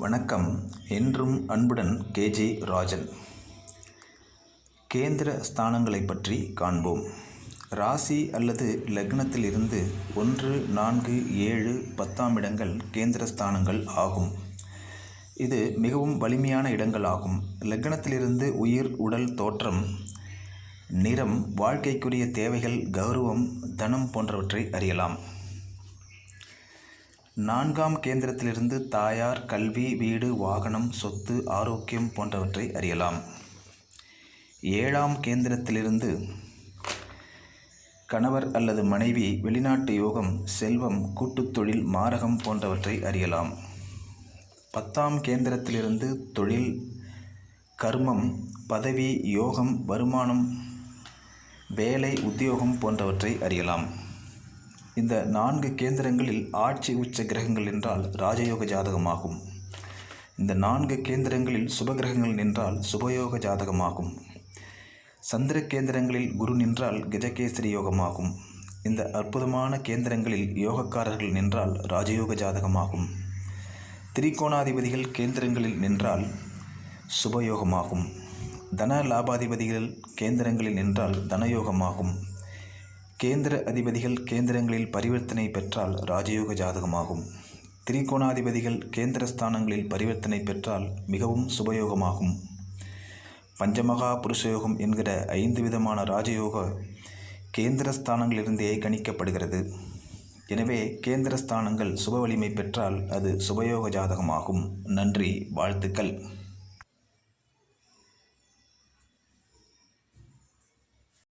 வணக்கம். என்றும் அன்புடன் கேஜி ராஜன். கேந்திர ஸ்தானங்களை பற்றி காண்போம். ராசி அல்லது லக்னத்தில் இருந்து ஒன்று நான்கு ஏழு பத்தாம் இடங்கள் கேந்திர ஸ்தானங்கள் ஆகும். இது மிகவும் வலிமையான இடங்கள் ஆகும். லக்னத்திலிருந்து உயிர் உடல் தோற்றம் நிறம் வாழ்க்கைக்குரிய தேவைகள் கௌரவம் தனம் போன்றவற்றை அறியலாம். நான்காம் கேந்திரத்திலிருந்து தாயார் கல்வி வீடு வாகனம் சொத்து ஆரோக்கியம் போன்றவற்றை அறியலாம். ஏழாம் கேந்திரத்திலிருந்து கணவர் அல்லது மனைவி வெளிநாட்டு யோகம் செல்வம் கூட்டுத்தொழில் மாரகம் போன்றவற்றை அறியலாம். பத்தாம் கேந்திரத்திலிருந்து தொழில் கர்மம் பதவி யோகம் வருமானம் வேலை உத்தியோகம் போன்றவற்றை அறியலாம். இந்த நான்கு கேந்திரங்களில் ஆட்சி உச்ச கிரகங்கள் என்றால் ராஜயோக ஜாதகமாகும். இந்த நான்கு கேந்திரங்களில் சுபகிரகங்கள் நின்றால் சுபயோக ஜாதகமாகும். சந்திர கேந்திரங்களில் குரு நின்றால் கஜகேசரி யோகமாகும். இந்த அற்புதமான கேந்திரங்களில் யோகக்காரர்கள் நின்றால் ராஜயோக ஜாதகமாகும். திரிகோணாதிபதிகள் கேந்திரங்களில் நின்றால் சுபயோகமாகும். தன லாபாதிபதிகள் கேந்திரங்களில் நின்றால் தனயோகமாகும். கேந்திர அதிபதிகள் கேந்திரங்களில் பரிவர்த்தனை பெற்றால் ராஜயோக ஜாதகமாகும். திரிகோணாதிபதிகள் கேந்திர ஸ்தானங்களில் பரிவர்த்தனை பெற்றால் மிகவும் சுபயோகமாகும். பஞ்சமகா புருஷயோகம் என்கிற ஐந்து விதமான ராஜயோக கேந்திர ஸ்தானங்களிலிருந்தே கணிக்கப்படுகிறது. எனவே கேந்திர ஸ்தானங்கள் சுப வலிமை பெற்றால் அது சுபயோக ஜாதகமாகும். நன்றி வாழ்த்துக்கள்.